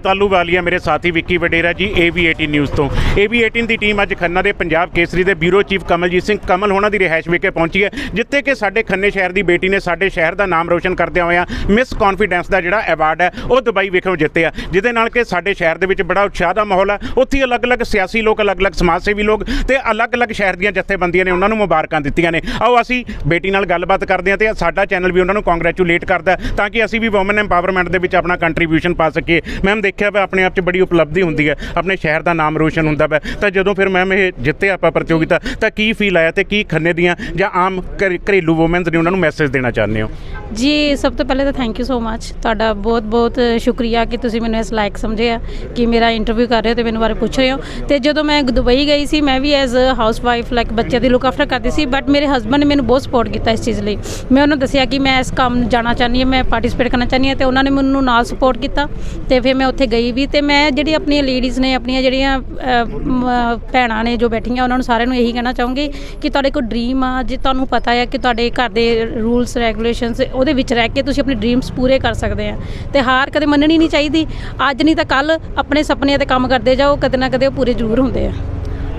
ਅਮਿਤ ਆਲੂਵਾਲੀਆ ਮੇਰੇ ਸਾਥੀ ਵਿੱਕੀ ਵਡੇਰਾ ਜੀ AV18 ਨਿਊਜ਼ ਤੋਂ। AV18 ਦੀ ਟੀਮ ਅੱਜ ਖੰਨਾ ਦੇ ਪੰਜਾਬ ਕੇਸਰੀ ਦੇ ਬਿਊਰੋ ਚੀਫ ਕਮਲਜੀਤ ਸਿੰਘ ਕਮਲ ਹੋਣਾ ਦੀ ਰਿਹਾਇਸ਼ ਵਿਖੇ ਪਹੁੰਚੀ ਹੈ, ਜਿੱਥੇ ਕਿ ਸਾਡੇ ਖੰਨੇ ਸ਼ਹਿਰ ਦੀ ਬੇਟੀ ਨੇ ਸਾਡੇ ਸ਼ਹਿਰ ਦਾ ਨਾਮ ਰੋਸ਼ਨ ਕਰਦਿਆਂ ਹੋਇਆਂ ਮਿਸ ਕੌਨਫੀਡੈਂਸ ਦਾ ਜਿਹੜਾ ਅਵਾਰਡ ਹੈ, ਉਹ ਦੁਬਈ ਵਿਖੇ ਜਿੱਤਿਆ। ਜਿਹਦੇ ਨਾਲ ਕਿ ਸਾਡੇ ਸ਼ਹਿਰ ਦੇ ਵਿੱਚ ਬੜਾ ਉਤਸ਼ਾਹ ਦਾ ਮਾਹੌਲ ਹੈ ਉੱਥੇ ਹੀ ਅਲੱਗ-ਅਲੱਗ ਸਿਆਸੀ ਲੋਕ, ਅਲੱਗ-ਅਲੱਗ ਸਮਾਜ ਸੇਵੀ ਲੋਕ ਤੇ ਅਲੱਗ-ਅਲੱਗ ਸ਼ਹਿਰ ਦੀਆਂ ਜਥੇਬੰਦੀਆਂ ਨੇ ਉਹਨਾਂ ਨੂੰ ਮੁਬਾਰਕਾਂ ਦਿੱਤੀਆਂ ਨੇ। ਆਓ ਅਸੀਂ ਬੇਟੀ ਨਾਲ ਗੱਲਬਾਤ ਕਰਦੇ ਹਾਂ ਤੇ ਸਾਡਾ ਚੈਨਲ ਵੀ ਉਹਨਾਂ ਨੂੰ ਕੰਗ੍ਰੈਚੁਲੇਟ ਕਰਦਾ ਤਾਂ ਕਿ ਅਸੀਂ ਵੀ ਔਮਨ ਐਮਪਾਵਰਮੈਂਟ ਦੇ ਵਿੱਚ ਆਪਣਾ ਕੰਟਰੀਬਿਊਸ਼ਨ ਪਾ ਸਕੀਏ। ਮੈਮ ਦੇਖਿਆ ਵਾ, ਆਪਣੇ ਆਪ 'ਚ ਬੜੀ ਉਪਲਬਧੀ ਹੁੰਦੀ ਹੈ, ਆਪਣੇ ਸ਼ਹਿਰ ਦਾ ਨਾਮ ਰੋਸ਼ਨ ਹੁੰਦਾ ਵਾ। ਤਾਂ ਜਦੋਂ ਫਿਰ ਮੈਮ ਇਹ ਜਿੱਤੇ ਆਪਾਂ ਪ੍ਰਤੀਯੋਗਿਤਾ, ਤਾਂ ਕੀ ਫੀਲ ਆਇਆ ਤੇ ਕੀ ਖੰਨੇ ਦੀਆਂ ਜਾਂ ਆਮ ਘਰੇਲੂ ਔਮਨਸ ਨੇ ਉਹਨਾਂ ਨੂੰ ਮੈਸੇਜ ਦੇਣਾ ਚਾਹੁੰਦੇ ਹੋ? ਜੀ, ਸਭ ਤੋਂ ਪਹਿਲੇ ਤਾਂ ਥੈਂਕ ਯੂ ਸੋ ਮੱਚ ਤੁਹਾਡਾ ਬਹੁਤ ਬਹੁਤ ਸ਼ੁਕਰੀਆ ਕਿ ਤੁਸੀਂ ਮੈਨੂੰ ਇਸ ਲਾਇਕ ਸਮਝਿਆ, ਕਿ ਮੇਰਾ ਇੰਟਰਵਿਊ ਕਰ ਰਹੇ ਹੋ ਤੇ ਮੈਨੂੰ ਬਾਰੇ ਪੁੱਛ ਰਹੇ ਹੋ। ਤੇ ਜਦੋਂ ਮੈਂ ਦੁਬਈ ਗਈ ਸੀ, ਮੈਂ ਵੀ as a housewife like ਬੱਚਿਆਂ ਦੀ ਲੁੱਕ ਆਫਟਰ ਕਰਦੀ ਸੀ ਬਟ ਮੇਰੇ ਹਸਬੰਡ ਨੇ ਮੈਨੂੰ ਬਹੁਤ ਸਪੋਰਟ ਕੀਤਾ ਇਸ ਚੀਜ਼ ਲਈ। ਮੈਂ ਉਹਨਾਂ ਨੂੰ ਦੱਸਿਆ ਕਿ ਮੈਂ ਇਸ ਕੰਮ ਜਾਣਾ ਚਾਹੁੰਦੀ ਹਾਂ, ਮੈਂ ਪਾਰਟਿਸਿਪੇਟ ਕਰਨਾ ਚਾਹੁੰਦੀ ਹਾਂ ਤੇ ਉਹਨਾਂ ਨੇ ਮੈਨੂੰ ਨਾਲ ਸਪੋਰਟ ਕੀਤਾ ਤੇ ਫਿਰ ਮੈਂ ਉੱਥੇ ਗਈ ਵੀ ਤੇ ਮੈਂ ਜਿਹੜੀ ਆਪਣੀਆਂ ਲੇਡੀਜ਼ ਨੇ ਆਪਣੀਆਂ ਜਿਹੜੀਆਂ ਮ, ਭੈਣਾਂ ਨੇ ਜੋ ਬੈਠੀਆਂ ਉਹਨਾਂ ਨੂੰ ਸਾਰਿਆਂ ਨੂੰ ਇਹੀ ਕਹਿਣਾ ਚਾਹੂੰਗੀ ਕਿ ਤੁਹਾਡੇ ਕੋਲ ਡ੍ਰੀਮ ਆ ਜੇ ਤੁਹਾਨੂੰ ਪਤਾ ਹੈ ਕਿ ਤੁਹਾਡੇ ਘਰ ਦੇ ਰੂਲਸ ਰੈਗੂਲੇਸ਼ਨਸ ਉਹਦੇ ਵਿੱਚ ਰਹਿ ਕੇ ਤੁਸੀਂ ਆਪਣੇ ਡ੍ਰੀਮਸ ਪੂਰੇ ਕਰ ਸਕਦੇ ਆ। ਤੇ ਹਾਰ ਕਦੇ ਮੰਨਣੀ ਨਹੀਂ ਚਾਹੀਦੀ। ਅੱਜ ਨਹੀਂ ਤਾਂ ਕੱਲ ਆਪਣੇ ਸੁਪਨਿਆਂ ਤੇ ਕੰਮ ਕਰਦੇ ਜਾਓ ਕਦੇ ਨਾ ਕਦੇ ਉਹ ਪੂਰੇ ਜ਼ਰੂਰ ਹੁੰਦੇ ਆ।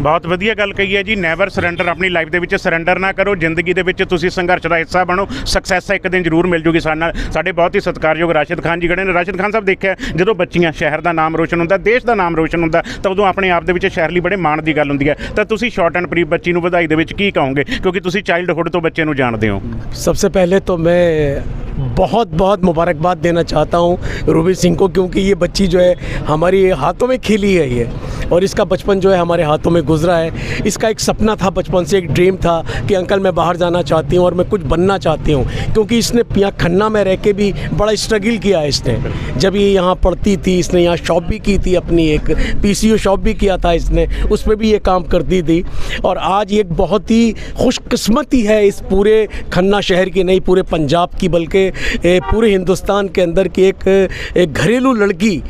ਬਹੁਤ ਵਧੀਆ ਗੱਲ ਕਹੀ ਹੈ ਜੀ ਨੈਵਰ ਸਰੈਂਡਰ ਆਪਣੀ ਲਾਈਫ ਦੇ ਵਿੱਚ ਸਰੈਂਡਰ ਨਾ ਕਰੋ ਜ਼ਿੰਦਗੀ ਦੇ ਵਿੱਚ ਤੁਸੀਂ ਸੰਘਰਸ਼ ਦਾ ਹਿੱਸਾ ਬਣੋ ਸਕਸੈਸ ਇੱਕ ਦਿਨ ਜ਼ਰੂਰ ਮਿਲ ਜੂਗੀ ਸਾਡੇ ਨਾਲ ਸਾਡੇ ਬਹੁਤ ਹੀ ਸਤਿਕਾਰਯੋਗ ਰਾਸ਼ਿਦ ਖਾਨ ਜੀ ਖੜੇ ਨੇ ਰਾਸ਼ਿਦ ਖਾਨ ਸਾਹਿਬ ਦੇਖਿਆ ਜਦੋਂ ਬੱਚੀਆਂ ਸ਼ਹਿਰ ਦਾ ਨਾਮ ਰੋਸ਼ਨ ਹੁੰਦਾ ਦੇਸ਼ ਦਾ ਨਾਮ ਰੋਸ਼ਨ ਹੁੰਦਾ ਤਾਂ ਉਦੋਂ ਆਪਣੇ ਆਪ ਦੇ ਵਿੱਚ ਸ਼ਹਿਰ ਲਈ ਬੜੇ ਮਾਣ ਦੀ ਗੱਲ ਹੁੰਦੀ ਹੈ ਤਾਂ ਤੁਸੀਂ ਸ਼ਾਰਟ ਐਂਡ ਬਰੀਫ ਬੱਚੀ ਨੂੰ ਵਧਾਈ ਦੇ ਵਿੱਚ ਕੀ ਕਹੋਗੇ ਕਿਉਂਕਿ ਤੁਸੀਂ ਚਾਈਲਡਹੁੱਡ ਤੋਂ ਬੱਚੇ ਨੂੰ ਜਾਣਦੇ ਹੋ सबसे पहले तो मैं बहुत बहुत मुबारकबाद देना चाहता हूँ रूबी सिंह को, क्योंकि ये बच्ची जो है हमारी हाथों में खिली है ये, और इसका बचपन जो है हमारे हाथों में गुजरा है। इसका एक सपना था बचपन से, एक ड्रीम था कि अंकल मैं बाहर जाना चाहती हूँ और मैं कुछ बनना चाहती हूँ, क्योंकि इसने यहाँ खन्ना में रह के भी बड़ा स्ट्रगल किया है इसने। जब ये यहाँ पढ़ती थी, इसने यहाँ शॉप भी की थी अपनी, एक पीसीयू शॉप भी किया था इसने, उस पर भी ये काम करती थी। और आज एक बहुत ही खुशकस्मती है इस पूरे खन्ना शहर की, नहीं पूरे पंजाब की, बल्कि पूरे हिंदुस्तान के अंदर की एक, एक घरेलू लड़की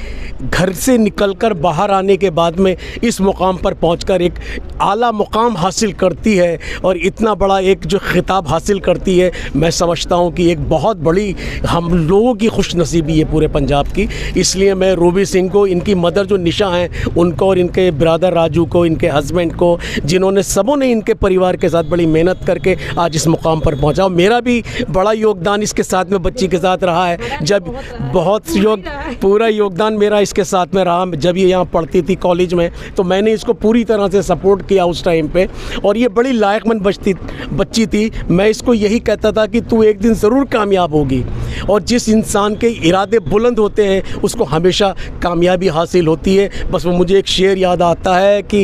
घर से निकलकर बाहर आने के बाद में इस मुकाम पर पहुंचकर एक आला मुकाम हासिल करती है और इतना बड़ा एक जो खिताब हासिल करती है मैं समझता हूँ कि एक बहुत बड़ी हम लोगों की खुश नसीबी है पूरे पंजाब की। इसलिए मैं रूबी सिंह को इनकी मदर जो निशा हैं उनको और इनके ब्रदर राजू को इनके हस्बैंड को जिन्होंने सबों ने इनके परिवार के साथ बड़ी मेहनत करके आज इस मुकाम पर पहुँचा। मेरा भी बड़ा योगदान इसके साथ में बच्ची के साथ रहा है। जब बहुत योग पूरा योगदान मेरा इसके साथ में रहा। जब ये यहाँ पढ़ती थी कॉलेज में तो मैंने इसको पूरी तरह से सपोर्ट किया उस टाइम पे। और ये बड़ी लायकमंद बचती बच्ची थी। मैं इसको यही कहता था कि तू एक दिन ज़रूर कामयाब होगी। और जिस इंसान के इरादे बुलंद होते हैं उसको हमेशा कामयाबी हासिल होती है। बस वो मुझे एक शेर याद आता है कि